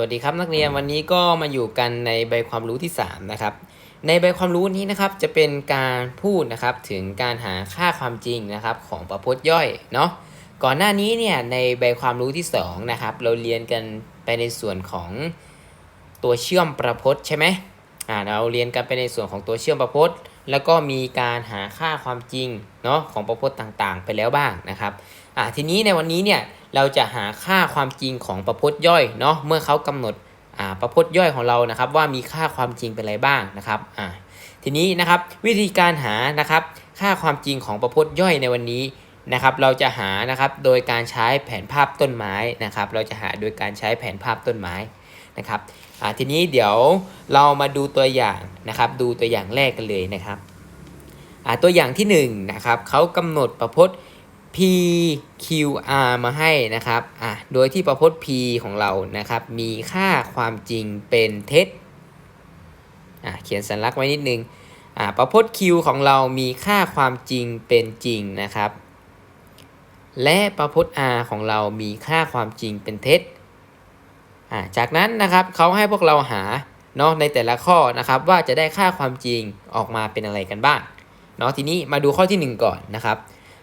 วัสดีครับนักเรียนวันนี้ก็มาอยู่กันในใบความรู้ที่3นะครับในใบความรู้นี้นะครับจะเป็นการพูดนะครับถึงการหาค่าความจริงนะครับของประพจน์ย่อยเนาะก่อนหน้านี้เนี่ยในใบความรู้ที่2นะครับเราเรียนกันไปในส่วนของตัวเชื่อมประพจน์ใช่ไหมอ่าเราเรียนกันไปในส่วนของตัวเชื่อมประพจน์ แล้วก็มีการหาค่าความจริงเนาะของประพจน์ต่างๆ ไปแล้วบ้างนะครับอ่าทีนี้ในวันนี้เนี่ย เราจะหาค่าความจริงของประพจน์ย่อยเนาะเมื่อเขากำหนดประพจน์ย่อยของเรานะครับ ว่ามีค่าความจริงเป็นอะไรบ้างนะครับทีนี้นะครับวิธีการหานะครับ ค่าความจริงของประพจน์ย่อยในวันนี้นะครับ เราจะหานะครับโดยการใช้แผนภาพต้นไม้นะครับ เราจะหาโดยการใช้แผนภาพต้นไม้นะครับทีนี้เดี๋ยวเรามาดูตัวอย่างนะครับ ดูตัวอย่างแรกกันเลยนะครับตัวอย่างที่1นงนะครับเขากำหนดประพจน์ PQR มาให้นะครับอะโดยที่ประพจน์ P ของเรานะครับ มีค่าความจริงเป็นเท็จอะเขียนสัญลักษณ์ไว้นิดนึงอะประพจน์ Q ของเรามีค่าความจริงเป็นจริงนะครับ และประพจน์ R ของเรามีค่าความจริงเป็นเท็จอะจากนั้นนะครับเขาให้พวกเราหาเนาะในแต่ละข้อนะครับว่าจะได้ค่าความจริงออกมาเป็นอะไรกันบ้างเนาะทีนี้มาดูข้อที่ 1 ก่อนนะครับ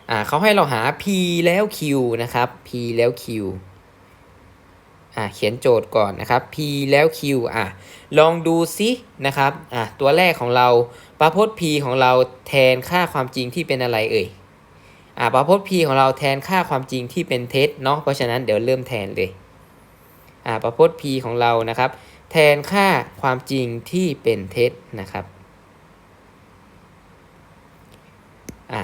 อ่าเขาให้เราหา p แล้ว q นะครับ p แล้ว q อ่าเขียนโจทย์ก่อนนะครับ p แล้ว q อ่าลองดูซินะครับอ่าตัวแรกของเราประพจน์ p ของเราแทนค่าความจริงที่เป็นอะไรเอ่ยอ่าประพจน์ p ของเราแทนค่าความจริงที่เป็นเท็จเนาะเพราะฉะนั้นเดี๋ยวเริ่มแทนเลยอ่าประพจน์ p ของเรานะครับ แทนค่าความจริงที่เป็นเท็จนะครับอ่า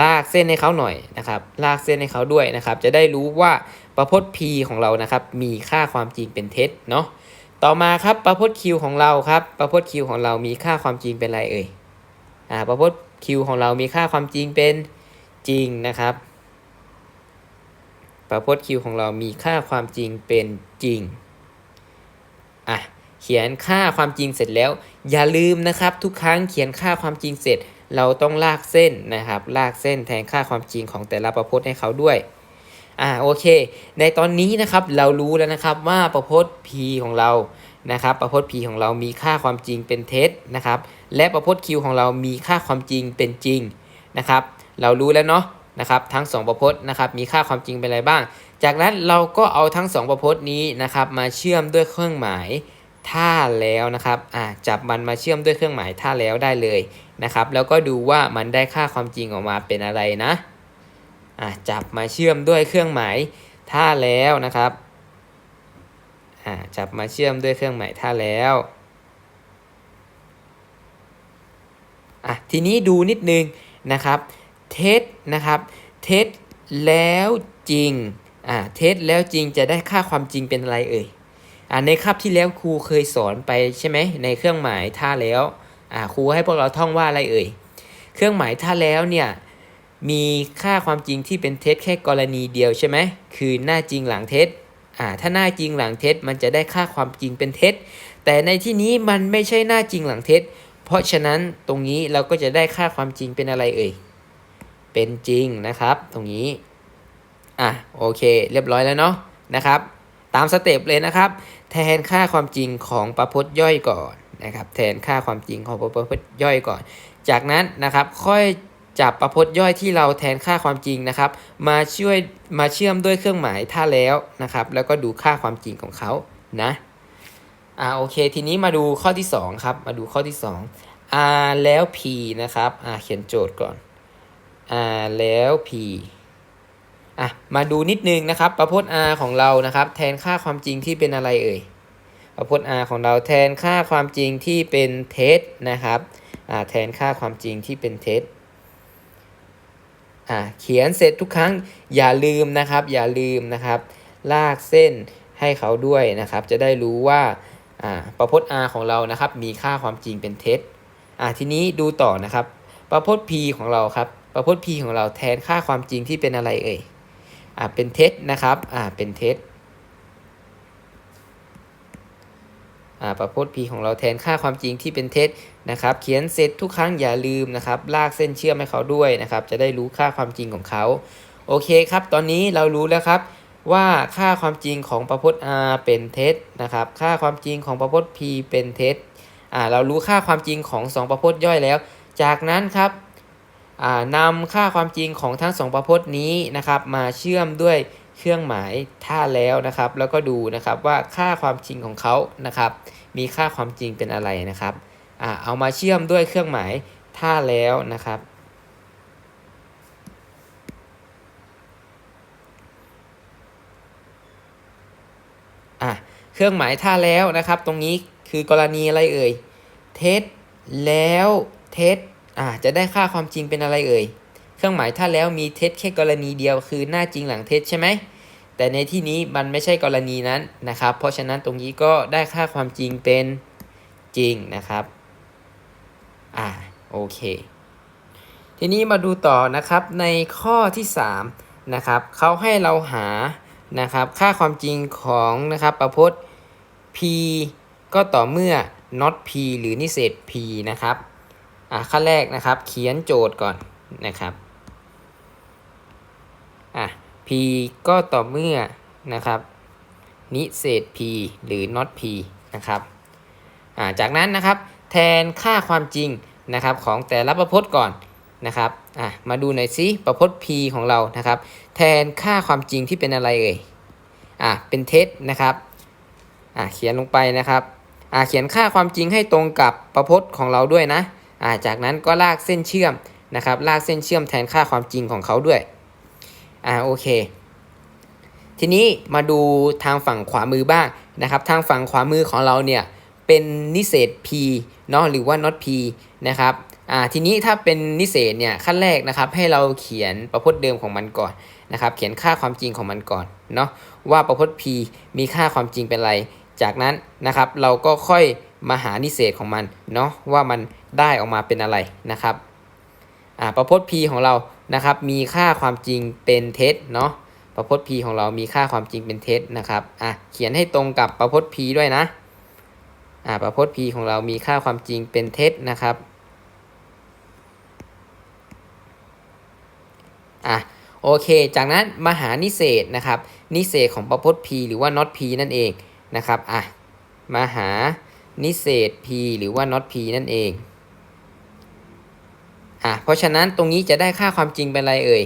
ลากเส้นให้เขาหน่อยนะครับ ลากเส้นให้เขาด้วยนะครับ จะได้รู้ว่าประพจน์ P ของเรานะครับ มีค่าความจริงเป็นเท็จเนาะ ต่อมาครับประพจน์ Q ของเราครับประพจน์ Q ของเรามีค่าความจริงเป็นอะไรเอ่ย อ่าประพจน์ Q ของเรามีค่าความจริงเป็นจริงนะครับประพจน์ Q ของเรามีค่าความจริงเป็นจริง อะเขียนค่าความจริงเสร็จแล้ว อย่าลืมนะครับ ทุกครั้งเขียนค่าความจริงเสร็จ เราต้องลากเส้นนะครับ ลากเส้นแทนค่าความจริงของแต่ละประพจน์ให้เขาด้วยอ่าโอเค ในตอนนี้นะครับเรารู้แล้วนะครับว่าประพจน์ p ของเรานะครับประพจน์ p ของเรามีค่าความจริงเป็นเท็จนะครับ และประพจน์ q ของเรามีค่าความจริงเป็นจริงนะครับ เรารู้แล้วเนาะนะครับทั้ง 2 ประพจน์นะครับมีค่าความจริงเป็นอะไรบ้าง จากนั้นเราก็เอาทั้ง 2 ประพจน์นี้นะครับมาเชื่อมด้วยเครื่องหมาย ถ้าแล้วนะครับอ่าจับมันมาเชื่อมด้วยเครื่องหมายถ้าแล้วได้เลยนะครับ แล้วก็ดูว่ามันได้ค่าความจริงออกมาเป็นอะไรนะอ่าจับมาเชื่อมด้วยเครื่องหมายถ้าแล้วนะครับอ่าจับมาเชื่อมด้วยเครื่องหมายถ้าแล้วอะทีนี้ดูนิดนึงนะครับเท็จนะครับเท็จแล้วจริงอ่าเท็จแล้วจริงจะได้ค่าความจริงเป็นอะไรเอ่ย อ่าในคาบที่แล้วครูเคยสอนไปใช่ไหมในเครื่องหมายถ้าแล้วอ่าครูให้พวกเราท่องว่าอะไรเอ่ยเครื่องหมายถ้าแล้วเนี่ยมีค่าความจริงที่เป็นเท็จแค่กรณีเดียวใช่ไหมคือหน้าจริงหลังเท็จอ่าถ้าหน้าจริงหลังเท็จมันจะได้ค่าความจริงเป็นเท็จ แต่ในที่นี้มันไม่ใช่หน้าจริงหลังเท็จ เพราะฉะนั้นตรงนี้เราก็จะได้ค่าความจริงเป็นอะไรเอ่ยเป็นจริงนะครับ ตรงนี้อะโอเค เรียบร้อยแล้วเนาะนะครับ ตามสเต็ปเลยนะครับ แทนค่าความจริงของประพจน์ย่อยก่อนนะครับ แทนค่าความจริงของประพจน์ย่อยก่อน จากนั้นนะครับค่อยจับประพจน์ย่อยที่เราแทนค่าความจริงนะครับ มาช่วยมาเชื่อมด้วยเครื่องหมายถ้าแล้วนะครับ แล้วก็ดูค่าความจริงของเขานะอ่าโอเค ทีนี้มาดูข้อที่2ครับมาดูข้อที่ 2 r แล้ว p นะครับอ่าเขียนโจทย์ก่อน r แล้ว p อะมาดูนิดนึงนะครับ ประพจน์ r ของเรานะครับ แทนค่าความจริงที่เป็นอะไรเอ่ยประพจน์ r ของเราแทนค่าความจริงที่เป็นเท็จนะครับอ่าแทนค่าความจริงที่เป็นเท็จอ่าเขียนเสร็จทุกครั้งอย่าลืมนะครับ อย่าลืมนะครับ ลากเส้นให้เขาด้วยนะครับ จะได้รู้ว่าอ่าประพจน์ r ของเรานะครับ มีค่าความจริงเป็นเท็จอ่าทีนี้ดูต่อนะครับ ประพจน์ p ของเราครับ ประพจน์ p ของเราแทนค่าความจริงที่เป็นอะไรเอ่ย อ่าเป็นเท็จนะครับอ่าเป็นเท็จอ่าประพจน์ p ของเราแทนค่าความจริงที่เป็นเท็จนะครับ เขียนเสร็จทุกครั้งอย่าลืมนะครับ ลากเส้นเชื่อมให้เขาด้วยนะครับ จะได้รู้ค่าความจริงของเขาโอเคครับ ตอนนี้เรารู้แล้วครับว่าค่าความจริงของประพจน์ r เป็นเท็จนะครับ ค่าความจริงของประพจน์ p เป็นเท็จอ่าเรารู้ค่าความจริงของสองประพจน์ย่อยแล้ว จากนั้นครับ นำค่าความจริงของทั้งสองประพจน์นี้นะครับ มาเชื่อมด้วยเครื่องหมายถ้าแล้วนะครับ แล้วก็ดูนะครับว่าค่าความจริงของเขานะครับ มีค่าความจริงเป็นอะไรนะครับอเอามาเชื่อมด้วยเครื่องหมายถ้าแล้วนะครับเครื่องหมายถ้าแล้วนะครับ ตรงนี้คือกรณีอะไรเอ่ย เท็จแล้วเท็จ อะจะได้ค่าความจริงเป็นอะไรเอ่ย เครื่องหมายถ้าแล้วมีเท็จแค่กรณีเดียวคือหน้าจริงหลังเท็จใช่ไหม แต่ในที่นี้มันไม่ใช่กรณีนั้นนะครับ เพราะฉะนั้นตรงนี้ก็ได้ค่าความจริงเป็นจริงนะครับอ่าโอเค ทีนี้มาดูต่อนะครับในข้อที่3นะครับเขาให้เราหานะครับค่าความจริงของนะครับประพจน์ p ก็ต่อเมื่อ not p หรือนิเศษ p นะครับ อะขั้นแรกนะครับ เขียนโจทย์ก่อนนะครับอะ p ก็ต่อเมื่อนะครับ นิเศษ p หรือ not p นะครับอ่าจากนั้นนะครับ แทนค่าความจริงนะครับของแต่ละประพจน์ก่อนนะครับอะมาดูหน่อยซิประพจน์ p ของเรานะครับ แทนค่าความจริงที่เป็นอะไรเอ่ยอะเป็นเท็จนะครับอะเขียนลงไปนะครับอะเขียนค่าความจริงให้ตรงกับประพจน์ของเราด้วยนะอะ จากนั้นก็ลากเส้นเชื่อมนะครับ ลากเส้นเชื่อมแทนค่าความจริงของเขาด้วย อะโอเค ทีนี้มาดูทางฝั่งขวามือบ้างนะครับ ทางฝั่งขวามือของเราเนี่ยเป็นนิเศษ p เนาะหรือว่า not p นะครับอ่าทีนี้ถ้าเป็นนิเศษเนี่ยขั้นแรกนะครับ ให้เราเขียนประพจน์เดิมของมันก่อนนะครับ เขียนค่าความจริงของมันก่อนเนาะว่าประพจน์ p มีค่าความจริงเป็นไร จากนั้นนะครับเราก็ค่อยมาหานิเศษของมันเนาะว่ามัน ได้ออกมาเป็นอะไรนะครับอ่าประพจน์ p ของเรานะครับมีค่าความจริงเป็นเท็จเนาะประพจน์ p ของเรามีค่าความจริงเป็นเท็จนะครับอะเขียนให้ตรงกับประพจน์ p ด้วยนะอ่าประพจน์ p ของเรามีค่าความจริงเป็นเท็จนะครับอะโอเค จากนั้นมหานิเศษนะครับ นิเศษของประพจน์ p หรือว่า not p นั่นเองนะครับอะมาหานิเศษ p หรือว่า not p นั่นเอง อะเพราะฉะนั้นตรงนี้จะได้ค่าความจริงเป็นอะไรเอ่ย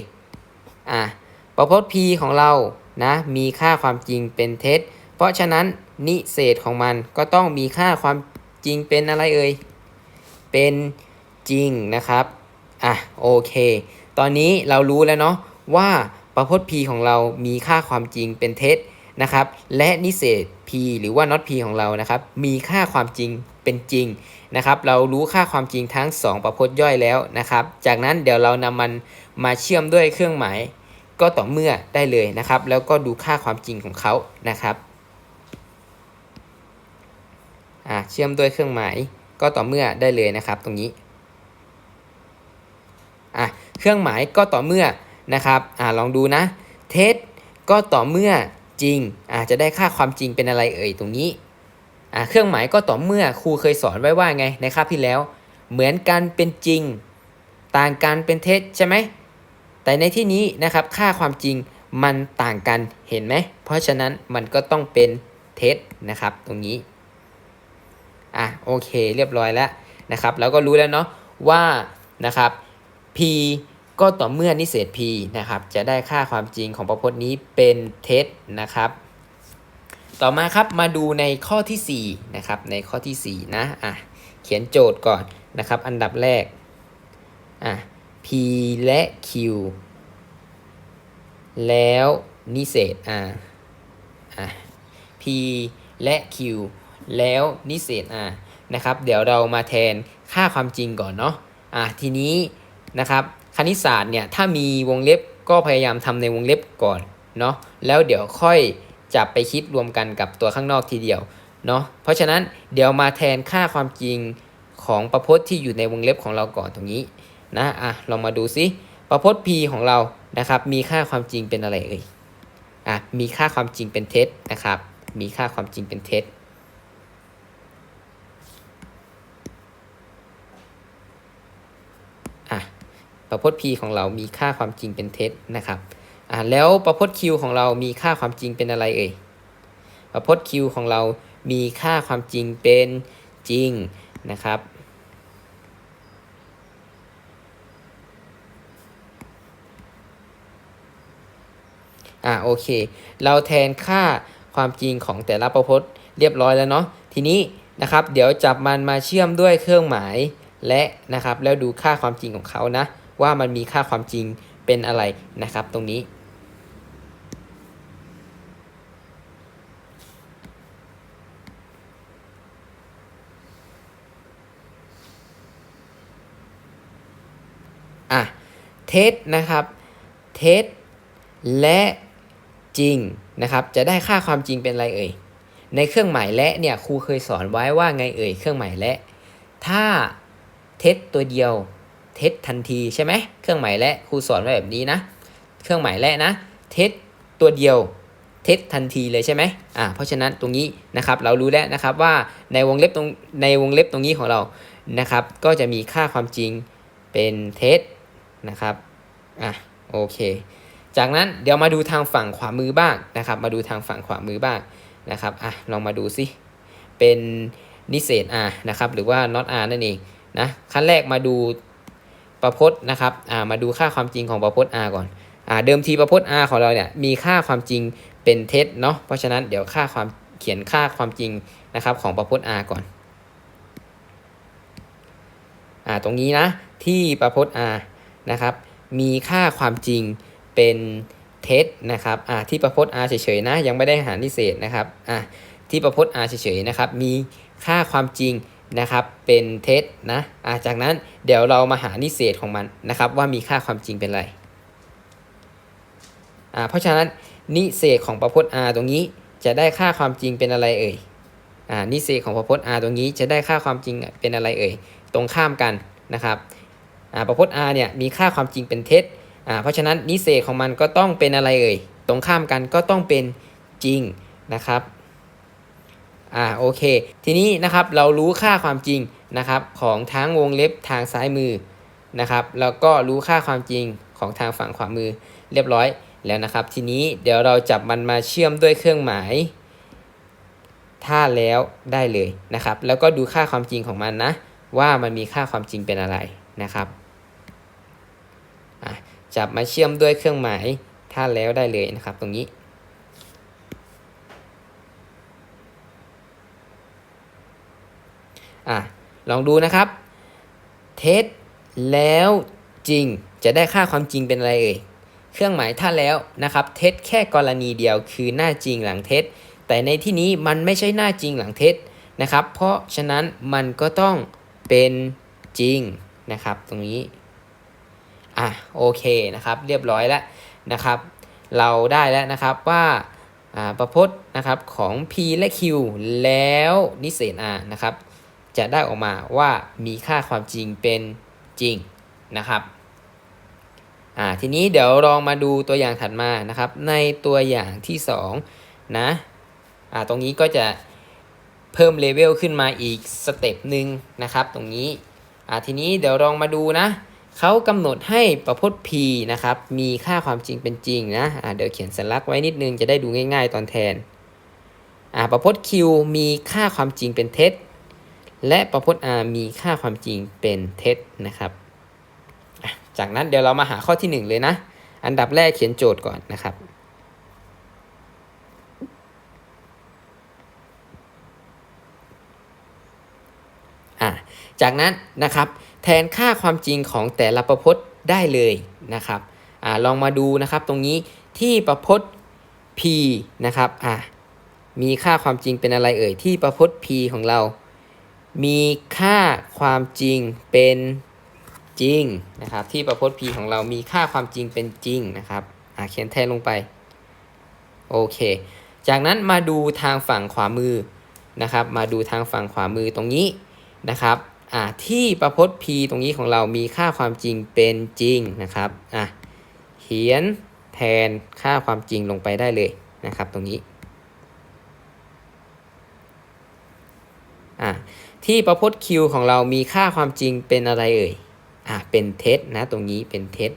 อะประพจน์ p ของเรานะมีค่าความจริงเป็นเท็จ เพราะฉะนั้นนิเศษของมันก็ต้องมีค่าความจริงเป็นอะไรเอ่ยเป็นจริงนะครับอะโอเค ตอนนี้เรารู้แล้วเนาะว่าประพจน์ p ของเรามีค่าความจริงเป็นเท็จนะครับ และนิเศษ p หรือว่า not p ของเรานะครับ มีค่าความจริง เป็นจริงนะครับเรารู้ค่าความจริงทั้ง 2 ประพจน์ย่อยแล้วนะครับ จากนั้นเดี๋ยวเรานำมันมาเชื่อมด้วยเครื่องหมาย ก็ต่อเมื่อได้เลยนะครับ แล้วก็ดูค่าความจริงของเขานะครับอ่าเชื่อมด้วยเครื่องหมาย ก็ต่อเมื่อได้เลยนะครับ ตรงนี้อะเครื่องหมายก็ต่อเมื่อนะครับอ่าลองดูนะเท็จก็ต่อเมื่อจริงอ่าจะได้ค่าความจริงเป็นอะไรเอ่ยตรงนี้ อ่าเครื่องหมายก็ต่อเมื่อครูเคยสอนไว้ว่าไงในคาบที่แล้ว เหมือนกันเป็นจริง ต่างกันเป็นเท็จใช่ไหมแต่ในที่นี้นะครับค่าความจริงมันต่างกันเห็นไหมเพราะฉะนั้นมันก็ต้องเป็นเท็จนะครับ ตรงนี้อะโอเคเรียบร้อยแล้วนะครับแล้วก็รู้แล้วเนาะว่านะครับ p ก็ต่อเมื่อนิเศษ p นะครับจะได้ค่าความจริงของประพจน์นี้เป็นเท็จนะครับ ต่อมาครับมาดูในข้อที่4นะครับในข้อที่4นะอะเขียนโจทย์ก่อนนะครับ อันดับแรกอะ p และ q แล้วนิเศษ r อะ p และ q แล้วนิเศษ r นะครับ เดี๋ยวเรามาแทนค่าความจริงก่อนเนาะอะทีนี้นะครับคณิตศาสตร์เนี่ยถ้ามีวงเล็บก็พยายามทำในวงเล็บก่อนเนาะแล้วเดี๋ยวค่อย จับไปคิดรวมกันกับตัวข้างนอกทีเดียวเนาะเพราะฉะนั้นเดี๋ยวมาแทนค่าความจริงของประพจน์ที่อยู่ในวงเล็บของเราก่อนตรงนี้นะอะลองมาดูซิประพจน์ p ของเรานะครับ มีค่าความจริงเป็นอะไรเอ่ยอะมีค่าความจริงเป็นเท็จนะครับ มีค่าความจริงเป็นเท็จประพจน์ p ของเรามีค่าความจริงเป็นเท็จนะครับ อ่าแล้วประพจน์ q ของเรามีค่าความจริงเป็นอะไรเอ่ยประพจน์ q ของเรามีค่าความจริงเป็นจริงนะครับอ่าโอเค เราแทนค่าความจริงของแต่ละประพจน์เรียบร้อยแล้วเนาะทีนี้นะครับ เดี๋ยวจับมันมาเชื่อมด้วยเครื่องหมายและนะครับ แล้วดูค่าความจริงของเขานะ ว่ามันมีค่าความจริงเป็นอะไรนะครับ ตรงนี้ อะ เท็จนะครับ เท็จและจริงนะครับ จะได้ค่าความจริงเป็นอะไรเอ่ย ในเครื่องหมายและเนี่ยครูเคยสอนไว้ว่าไงเอ่ยเครื่องหมายและ ถ้าเท็จตัวเดียว เท็จทันทีใช่ไหมเครื่องหมายและครูสอนไว้แบบนี้นะ เครื่องหมายและนะ เท็จตัวเดียวเท็จทันทีเลยใช่ไหมอ่า เพราะฉะนั้นตรงนี้นะครับเรารู้แล้วนะครับว่าในวงเล็บตรงในวงเล็บตรงนี้ของเรานะครับ ก็จะมีค่าความจริงเป็นเท็จ นะครับอะโอเค จากนั้นเดี๋ยวมาดูทางฝั่งขวามือบ้างนะครับ มาดูทางฝั่งขวามือบ้างนะครับอะลองมาดูสิเป็นนิเศษ R นะครับหรือว่า not R นั่นเองนะขั้นแรกมาดูประพจน์นะครับอ่ามาดูค่าความจริงของประพจน์ R ก่อนอ่าเดิมทีประพจน์ R ของเราเนี่ยมีค่าความจริงเป็นเท็จเนาะเพราะฉะนั้นเดี๋ยวค่าความเขียนค่าความจริงนะครับของประพจน์ R ก่อนอ่าตรงนี้นะที่ประพจน์ R นะครับ มีค่าความจริงเป็นเท็จนะครับอ่าที่ประพจน์ R เฉยๆนะ ยังไม่ได้หารนิเศษนะครับอ่าที่ประพจน์ R เฉยๆนะครับ มีค่าความจริงนะครับ เป็นเท็จนะอ่าจากนั้นเดี๋ยวเรามาหานิเศษของมันนะครับ ว่ามีค่าความจริงเป็นอะไรอ่าเพราะฉะนั้นนิเศษของประพจน์ R ตรงนี้จะได้ค่าความจริงเป็นอะไรเอ่ยอ่านิเศษของประพจน์ R ตรงนี้จะได้ค่าความจริงเป็นอะไรเอ่ย ตรงข้ามกันนะครับ ประพจน์ R เนี่ยมีค่าความจริงเป็นเท็จอ่าเพราะฉะนั้นนิเศษของมันก็ต้องเป็นอะไรเอ่ย ตรงข้ามกันก็ต้องเป็นจริงนะครับอ่าโอเค ทีนี้นะครับเรารู้ค่าความจริงนะครับของทั้งวงเล็บทางซ้ายมือนะครับแล้วก็รู้ค่าความจริงของทางฝั่งขวามือเรียบร้อยแล้วนะครับ ทีนี้เดี๋ยวเราจับมันมาเชื่อมด้วยเครื่องหมายถ้าแล้วได้เลยนะครับ แล้วก็ดูค่าความจริงของมันนะ ว่ามันมีค่าความจริงเป็นอะไร นะครับจับมาเชื่อมด้วยเครื่องหมายถ้าแล้วได้เลยนะครับตรงนี้ อะลองดูนะครับ เท็จแล้วจริงจะได้ค่าความจริงเป็นอะไรเอ่ยเครื่องหมายถ้าแล้วนะครับ เท็จแค่กรณีเดียวคือหน้าจริงหลังเท็จ แต่ในที่นี้มันไม่ใช่หน้าจริงหลังเท็จนะครับ เพราะฉะนั้นมันก็ต้องเป็นจริง นะครับ ตรงนี้ อะโอเคนะครับ เรียบร้อยแล้วนะครับ เราได้แล้วนะครับว่าประพจน์นะครับของ P และ Q แล้วนิเศษ R นะครับ จะได้ออกมาว่ามีค่าความจริงเป็นจริงนะครับอ่าทีนี้เดี๋ยวลองมาดูตัวอย่างถัดมานะครับ ในตัวอย่างที่2นะอ่าตรงนี้ก็จะเพิ่มเลเวลขึ้นมาอีกสเต็ปหนึ่งนะครับ ตรงนี้ อ่าทีนี้เดี๋ยวลองมาดูนะเขากำหนดให้ประพจน์ P นะครับมีค่าความจริงเป็นจริงนะอ่าเดี๋ยวเขียนสัญลักษณ์ไว้นิดนึงจะได้ดูง่าย ๆ ตอนแทนอ่าประพจน์ Q มีค่าความจริงเป็นเท็จ และประพจน์ R มีค่าความจริงเป็นเท็จนะครับจากนั้นเดี๋ยวเรามาหาข้อที่ 1 เลยนะ อันดับแรกเขียนโจทย์ก่อนนะครับ อ่า จากนั้นนะครับแทนค่าความจริงของแต่ละประพจน์ได้เลยนะครับอลองมาดูนะครับตรงนี้ที่ประพจน์ p นะครับอ่ามีค่าความจริงเป็นอะไรเอ่ยที่ประพจน์ p ของเรา มีค่าความจริงเป็นจริงนะครับ ที่ประพจน์ p ของเรามีค่าความจริงเป็นจริงนะครับอ่าเขียนแทนลงไปโอเค จากนั้นมาดูทางฝั่งขวามือนะครับ มาดูทางฝั่งขวามือตรงนี้นะครับ อ่าที่ประพจน์ p ตรงนี้ของเรามีค่าความจริงเป็นจริงนะครับอะเขียนแทนค่าความจริงลงไปได้เลยนะครับตรงนี้อะที่ประพจน์ q ของเรามีค่าความจริงเป็นอะไรเอ่ยอะเป็นเท็จนะตรงนี้เป็นเท็จ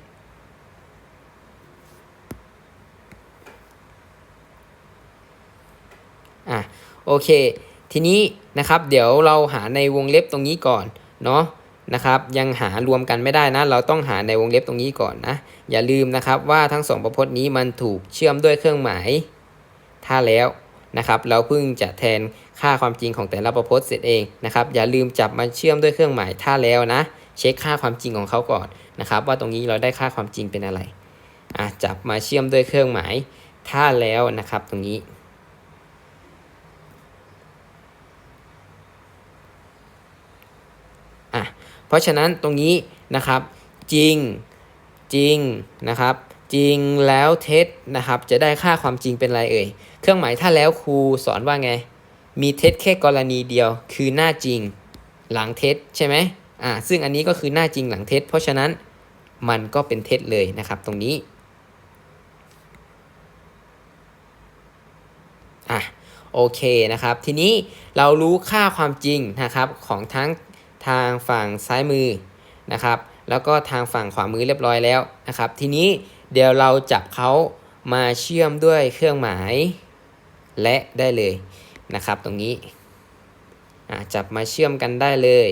อะโอเค ทีนี้นะครับเดี๋ยวเราหาในวงเล็บตรงนี้ก่อนเนาะนะครับยังหารวมกันไม่ได้นะ เราต้องหาในวงเล็บตรงนี้ก่อนนะ อย่าลืมนะครับว่าทั้งสองประพจน์นี้มันถูกเชื่อมด้วยเครื่องหมาย ถ้าแล้วนะครับเราเพิ่งจะแทนค่าความจริงของแต่ละประพจน์เสร็จเองนะครับอย่าลืมจับมาเชื่อมด้วยเครื่องหมายถ้าแล้วนะ เช็คค่าความจริงของเขาก่อนนะครับว่าตรงนี้เราได้ค่าความจริงเป็นอะไรอะจับมาเชื่อมด้วยเครื่องหมายถ้าแล้วนะครับตรงนี้ อะ เพราะฉะนั้นตรงนี้นะครับ จริงจริงนะครับ จริงแล้วเท็จนะครับ จะได้ค่าความจริงเป็นไรเอ่ย เครื่องหมายถ้าแล้วครูสอนว่าไง มีเท็จแค่กรณีเดียว คือหน้าจริงหลังเท็จใช่ไหมอ่าซึ่งอันนี้ก็คือหน้าจริงหลังเท็จ เพราะฉะนั้นมันก็เป็นเท็จเลยนะครับตรงนี้อะโอเคนะครับ ทีนี้เรารู้ค่าความจริงนะครับของทั้ง ทางฝั่งซ้ายมือนะครับ แล้วก็ทางฝั่งขวามือเรียบร้อยแล้วนะครับ ทีนี้เดี๋ยวเราจับเขามาเชื่อมด้วยเครื่องหมาย และได้เลยนะครับ ตรงนี้จับมาเชื่อมกันได้เลย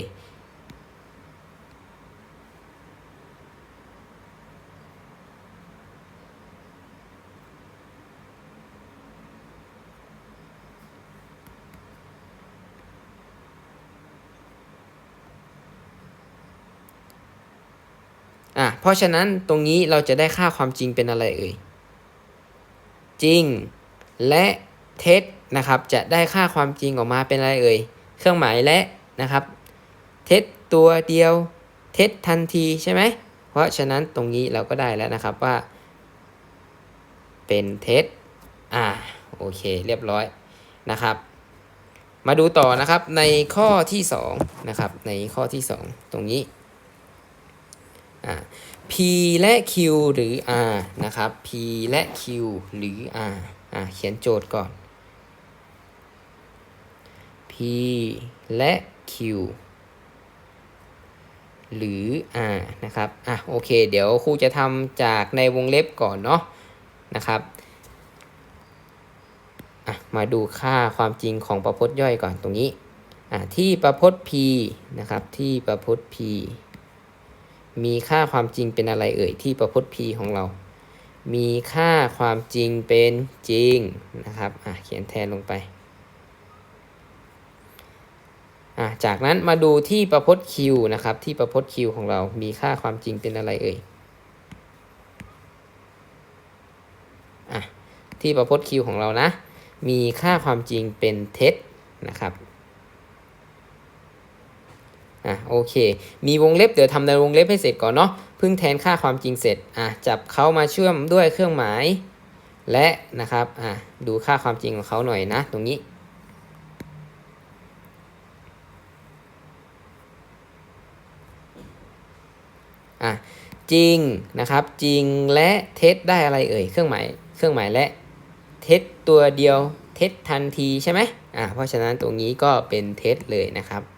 อะเพราะฉะนั้นตรงนี้เราจะได้ค่าความจริงเป็นอะไรเอ่ย จริง และเท็จนะครับจะได้ค่าความจริงออกมาเป็นอะไรเอ่ย เครื่องหมายและนะครับ เท็จตัวเดียว เท็จทันทีใช่ไหม เพราะฉะนั้นตรงนี้เราก็ได้แล้วนะครับว่า เป็นเท็จ อ่าโอเคเรียบร้อยนะครับ มาดูต่อนะครับในข้อที่2นะครับในข้อที่ 2 ตรงนี้ P และ Q หรือ R นะครับ P และ Q หรือ R อ่าเขียนโจทย์ก่อน P และ Q หรือ R นะครับ อะโอเค เดี๋ยวครูจะทำจากในวงเล็บก่อนเนาะนะครับ อะมาดูค่าความจริงของประพจน์ย่อยก่อนตรงนี้ อะที่ประพจน์ P นะครับที่ประพจน์ P มีค่าความจริงเป็นอะไรเอ่ยที่ประพจน์ P ของเรา มีค่าความจริงเป็นจริงนะครับอะเขียนแทนลงไปอะจากนั้นมาดูที่ประพจน์ Q นะครับ ที่ประพจน์ Q ของเรา มีค่าความจริงเป็นอะไรเอ่ยอะที่ประพจน์ Q ของเรานะ มีค่าความจริงเป็นเท็จนะครับ อะโอเค มีวงเล็บเดี๋ยวทำในวงเล็บให้เสร็จก่อนเนาะเพิ่งแทนค่าความจริงเสร็จอะจับเขามาเชื่อมด้วยเครื่องหมาย และนะครับอะดูค่าความจริงของเขาหน่อยนะ ตรงนี้อะจริงนะครับจริงและเท็จได้อะไรเอ่ยเครื่องหมายเครื่องหมายและเท็จตัวเดียวเท็จทันทีใช่ไหมอะเพราะฉะนั้นตรงนี้ก็เป็นเท็จเลยนะครับ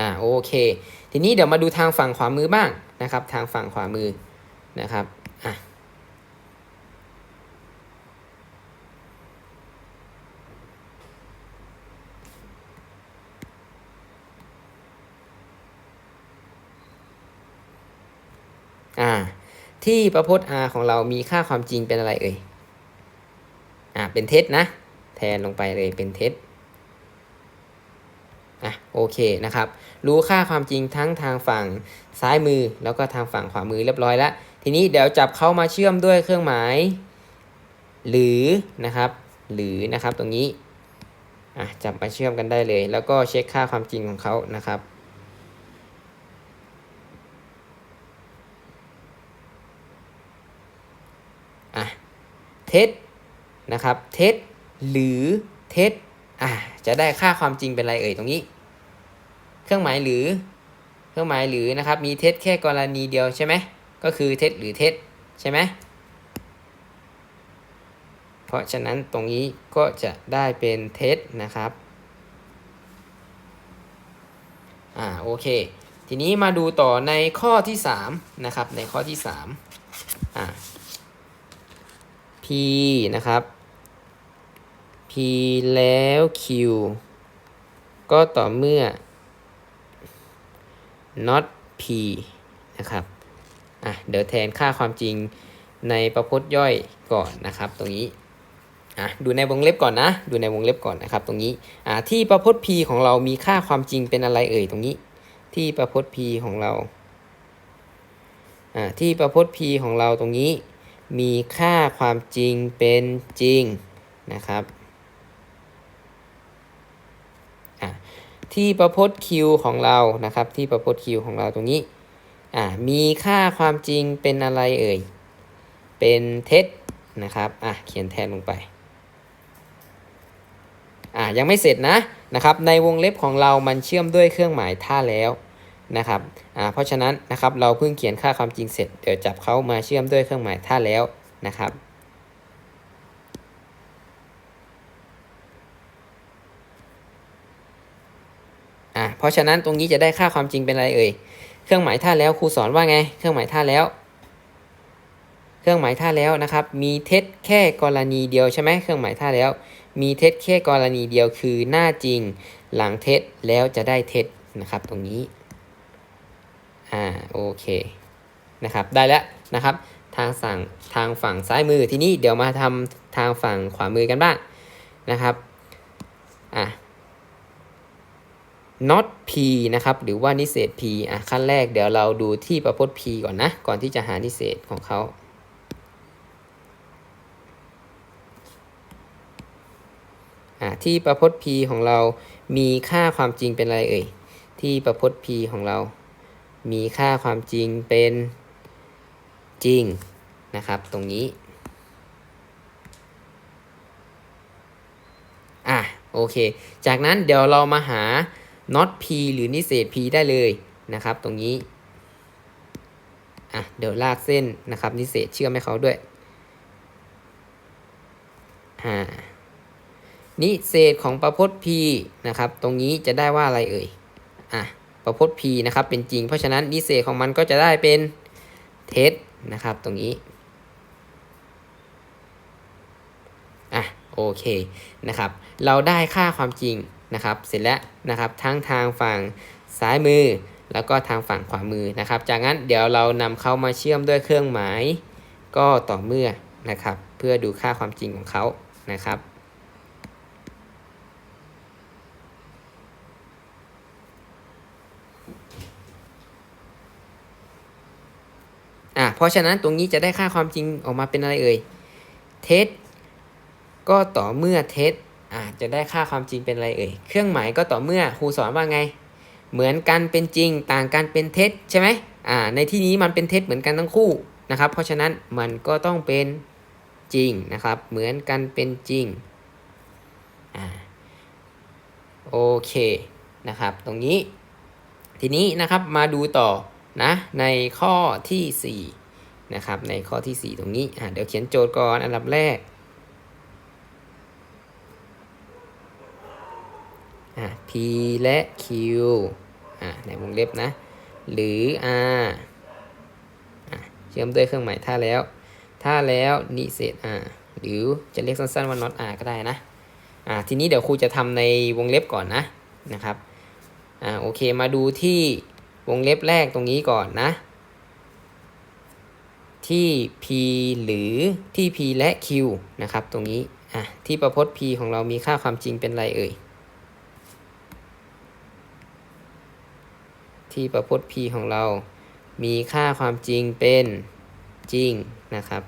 อ่าโอเค ทีนี้เดี๋ยวมาดูทางฝั่งขวามือบ้างนะครับ ทางฝั่งขวามือนะครับอะอ่าที่ประพจน์ R ของเรามีค่าความจริงเป็นอะไรเอ่ยอ่าเป็นเท็จนะ แทนลงไปเลยเป็นเท็จ อะโอเคนะครับ รู้ค่าความจริงทั้งทางฝั่งซ้ายมือ แล้วก็ทางฝั่งขวามือเรียบร้อยแล้ว ทีนี้เดี๋ยวจับเข้ามาเชื่อมด้วยเครื่องหมาย หรือนะครับ หรือนะครับตรงนี้อะจับมาเชื่อมกันได้เลย แล้วก็เช็คค่าความจริงของเขานะครับอะเท็จนะครับ เท็จหรือเท็จ อะจะได้ค่าความจริงเป็นอะไรเอ่ยตรงนี้ เครื่องหมายหรือ เครื่องหมายหรือนะครับ มีเท็จแค่กรณีเดียวใช่ไหมก็คือเท็จหรือเท็จใช่ไหมเพราะฉะนั้นตรงนี้ก็จะได้เป็นเท็จนะครับอ่าโอเค ทีนี้มาดูต่อในข้อที่3นะครับในข้อที่3อ่า P นะครับ p แล้ว q ก็ต่อเมื่อ not p นะครับ อะ เดี๋ยวแทนค่าความจริงในประพจน์ย่อยก่อนนะครับ ตรงนี้ อะ ดูในวงเล็บก่อนนะ ดูในวงเล็บก่อนนะครับ ตรงนี้ อะ ที่ประพจน์ p ของเรามีค่าความจริงเป็นอะไรเอ่ยตรงนี้ ที่ประพจน์ p ของเรา อะ ที่ประพจน์ p ของเราตรงนี้ มีค่าความจริงเป็นจริงนะครับ อะ ที่ประพจน์ q ของเรานะครับ ที่ประพจน์ q ของเราตรงนี้อ่ามีค่าความจริงเป็นอะไรเอ่ย เป็นเท็จนะครับอะเขียนแทนลงไปอ่ายังไม่เสร็จนะนะครับ ในวงเล็บของเรามันเชื่อมด้วยเครื่องหมายถ้าแล้วนะครับอ่าเพราะฉะนั้นนะครับเราเพิ่งเขียนค่าความจริงเสร็จ เดี๋ยวจับเขามาเชื่อมด้วยเครื่องหมายถ้าแล้วนะครับ เพราะฉะนั้นตรงนี้จะได้ค่าความจริงเป็นอะไรเอ่ย เครื่องหมายท่าแล้วครูสอนว่าไง เครื่องหมายท่าแล้ว เครื่องหมายท่าแล้วนะครับ มีเท็จแค่กรณีเดียวใช่ไหมเครื่องหมายท่าแล้ว มีเท็จแค่กรณีเดียวคือหน้าจริง หลังเท็จแล้วจะได้เท็จนะครับตรงนี้ อ่าโอเคนะครับได้แล้วนะครับทางสั่งทางฝั่งซ้ายมือทีนี้เดี๋ยวมาทำทางฝั่งขวามือกันบ้างนะครับอะ not p นะครับ หรือว่านิเศษ p อะขั้นแรกเดี๋ยวเราดูที่ประพจน์ p ก่อนนะ ก่อนที่จะหานิเศษของเขาอะที่ประพจน์ p ของเรา มีค่าความจริงเป็นอะไรเอ่ย ที่ประพจน์ p ของเรา มีค่าความจริงเป็นจริงนะครับ ตรงนี้ อะ โอเค จากนั้นเดี๋ยวเรามาหา not p หรือนิเศษ p ได้เลยนะครับ ตรงนี้อะเดี๋ยวลากเส้นนะครับ นิเศษเชื่อมให้เขาด้วยอ่านิเศษของประพจน์ p นะครับ ตรงนี้จะได้ว่าอะไรเอ่ยอะประพจน์ p นะครับ เป็นจริง เพราะฉะนั้นนิเศษของมันก็จะได้เป็นเท็จนะครับ ตรงนี้อะโอเคนะครับ เราได้ค่าความจริง นะครับ เสร็จแล้วนะครับทั้งทางฝั่งซ้ายมือ แล้วก็ทางฝั่งขวามือนะครับ จากนั้นเดี๋ยวเรานำเขามาเชื่อมด้วยเครื่องหมาย ก็ต่อเมื่อนะครับ เพื่อดูค่าความจริงของเขานะครับอะเพราะฉะนั้นตรงนี้จะได้ค่าความจริงออกมาเป็นอะไรเอ่ยเท็จก็ต่อเมื่อเท็จ อาจจะได้ค่าความจริงเป็นอะไรเอ่ย เครื่องหมายก็ต่อเมื่อครูสอนว่าไง เหมือนกันเป็นจริง ต่างกันเป็นเท็จใช่ไหมอ่า ในที่นี้มันเป็นเท็จเหมือนกันทั้งคู่นะครับ เพราะฉะนั้นมันก็ต้องเป็นจริงนะครับ เหมือนกันเป็นจริง อ่า โอเคนะครับ ตรงนี้ ทีนี้นะครับมาดูต่อนะในข้อที่4นะครับในข้อที่ 4 ตรงนี้อ่าเดี๋ยวเขียนโจทย์ก่อนอันดับแรก อะ p และ q อะในวงเล็บนะ หรือ r อะเชื่อมด้วยเครื่องหมายถ้าแล้ว ถ้าแล้วนิเศษ r หรือจะเรียกสั้นๆว่า not r ก็ได้นะอะทีนี้เดี๋ยวครูจะทำในวงเล็บก่อนนะนะครับอ่าโอเคมาดูที่วงเล็บแรกตรงนี้ก่อนนะ ที่ p หรือที่ p และ q นะครับตรงนี้อะที่ประพจน์ p ของเรามีค่าความจริงเป็นไรเอ่ย ที่ประพจน์ p ของเรา มีค่าความจริงเป็นจริงนะครับ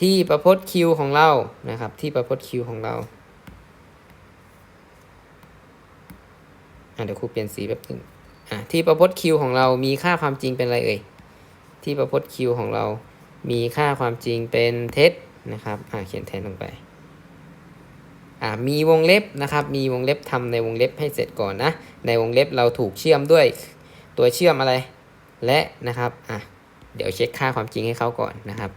ที่ประพจน์ q ของเรานะครับ ที่ประพจน์ q ของเราอะเดี๋ยวครูเปลี่ยนสีแบบนึงอะที่ประพจน์ q ของเรา มีค่าความจริงเป็นอะไรเอ่ยที่ประพจน์ q ของเรา มีค่าความจริงเป็นเท็จนะครับอะเขียนแทนลงไป มีวงเล็บนะครับ มีวงเล็บทำในวงเล็บให้เสร็จก่อนนะ ในวงเล็บเราถูกเชื่อมด้วยตัวเชื่อมอะไร และนะครับ อะ เดี๋ยวเช็คค่าความจริงให้เขาก่อนนะครับ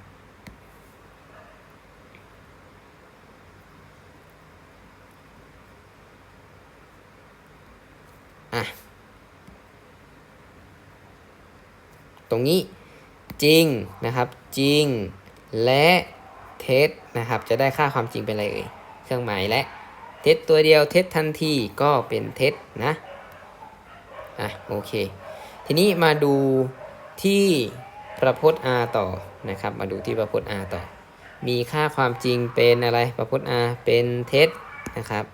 อะตรงนี้จริงนะครับ จริง และเท็จนะครับ จะได้ค่าความจริงเป็นอะไรเอ่ย เครื่องหมายและเท็จตัวเดียวเท็จทันทีก็เป็นเท็จนะอะโอเค ทีนี้มาดูที่ประพจน์ R ต่อนะครับ มาดูที่ประพจน์ R ต่อ มีค่าความจริงเป็นอะไรประพจน์ R เป็นเท็จนะครับ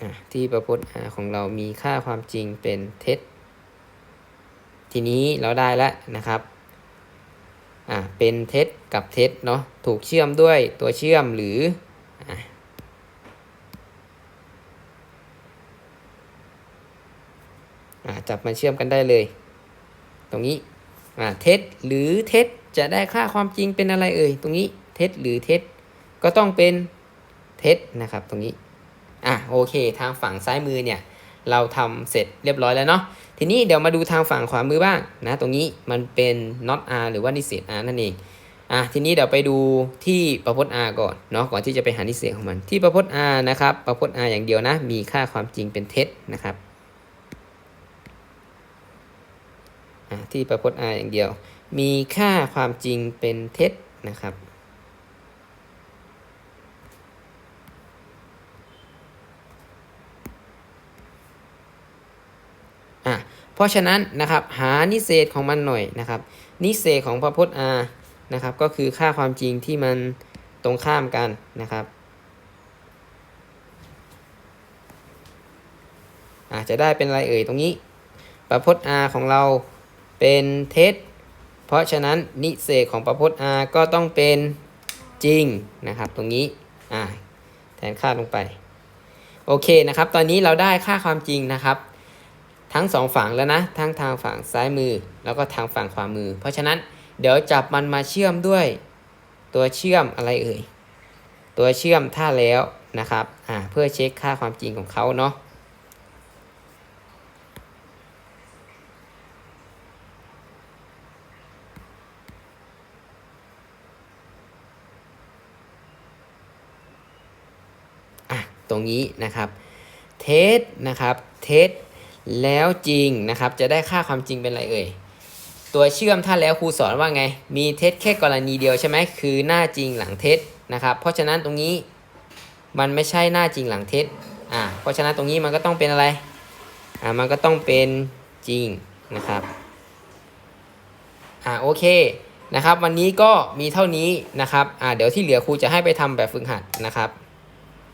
อะที่ประพจน์ R ของเรามีค่าความจริงเป็นเท็จ ทีนี้เราได้แล้วนะครับอ่าเป็นเท็จกับเท็จเนาะถูกเชื่อมด้วยตัวเชื่อมหรืออ่าจับมาเชื่อมกันได้เลย ตรงนี้อ่าเท็จหรือเท็จจะได้ค่าความจริงเป็นอะไรเอ่ยตรงนี้เท็จหรือเท็จก็ต้องเป็นเท็จนะครับตรงนี้อะโอเค ทางฝั่งซ้ายมือเนี่ย เราทำเสร็จเรียบร้อยแล้วเนาะ ทีนี้เดี๋ยวมาดูทางฝั่งขวามือบ้างนะตรงนี้มันเป็น not r หรือว่านิเศษ r นั่นเองอะทีนี้เดี๋ยวไปดูที่ประพจน์ r ก่อนเนาะก่อนที่จะไปหานิเศษของมัน ที่ประพจน์ r นะครับประพจน์ r อย่างเดียวนะ มีค่าความจริงเป็นเท็จนะครับอะที่ประพจน์ r อย่างเดียว มีค่าความจริงเป็นเท็จนะครับ อะ เพราะฉะนั้นนะครับหานิเศษของมันหน่อยนะครับ นิเศษของพระพจน์ r นะครับก็คือค่าความจริงที่มันตรงข้ามกันนะครับอาจจะได้เป็นอะไรเอ่ยตรงนี้ ประพจน์ r ของเราเป็นเท็จ เพราะฉะนั้นนิเศษของประพจน์ r ก็ต้องเป็นจริงนะครับ ตรงนี้อ่าแทนค่าลงไป โอเคนะครับ ตอนนี้เราได้ค่าความจริงนะครับ ทั้งสองฝั่งแล้วนะ ทั้งทางฝั่งซ้ายมือ แล้วก็ทางฝั่งขวามือ เพราะฉะนั้นเดี๋ยวจับมันมาเชื่อมด้วย ตัวเชื่อมอะไรเอ่ย ตัวเชื่อมถ้าแล้วนะครับอ่าเพื่อเช็คค่าความจริงของเขาเนาะอะตรงนี้นะครับ เทสนะครับ เทส แล้วจริงนะครับ จะได้ค่าความจริงเป็นอะไรเอ่ย ตัวเชื่อมถ้าแล้วครูสอนว่าไง มีเท็จแค่กรณีเดียวใช่ไหมคือหน้าจริงหลังเท็จนะครับ เพราะฉะนั้นตรงนี้มันไม่ใช่หน้าจริงหลังเท็จอ่าเพราะฉะนั้นตรงนี้มันก็ต้องเป็นอะไรอ่ามันก็ต้องเป็นจริงนะครับอ่าโอเคนะครับ วันนี้ก็มีเท่านี้นะครับอ่าเดี๋ยวที่เหลือครูจะให้ไปทำแบบฝึกหัดนะครับ